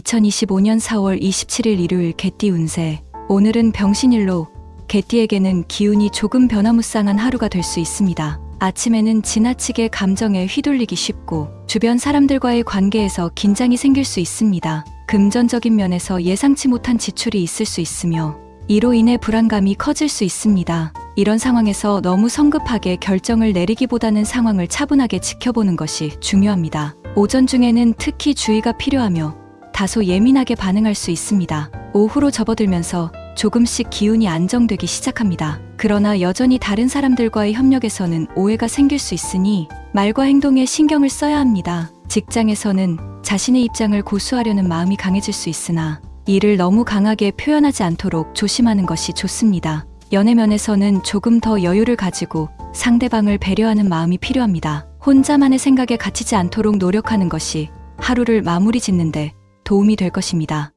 2025년 4월 27일 일요일 개띠 운세. 오늘은 병신일로 개띠에게는 기운이 조금 변화무쌍한 하루가 될 수 있습니다. 아침에는 지나치게 감정에 휘둘리기 쉽고 주변 사람들과의 관계에서 긴장이 생길 수 있습니다. 금전적인 면에서 예상치 못한 지출이 있을 수 있으며 이로 인해 불안감이 커질 수 있습니다. 이런 상황에서 너무 성급하게 결정을 내리기보다는 상황을 차분하게 지켜보는 것이 중요합니다. 오전 중에는 특히 주의가 필요하며 다소 예민하게 반응할 수 있습니다. 오후로 접어들면서 조금씩 기운이 안정되기 시작합니다. 그러나 여전히 다른 사람들과의 협력에서는 오해가 생길 수 있으니 말과 행동에 신경을 써야 합니다. 직장에서는 자신의 입장을 고수하려는 마음이 강해질 수 있으나 이를 너무 강하게 표현하지 않도록 조심하는 것이 좋습니다. 연애면에서는 조금 더 여유를 가지고 상대방을 배려하는 마음이 필요합니다. 혼자만의 생각에 갇히지 않도록 노력하는 것이 하루를 마무리 짓는데 도움이 될 것입니다.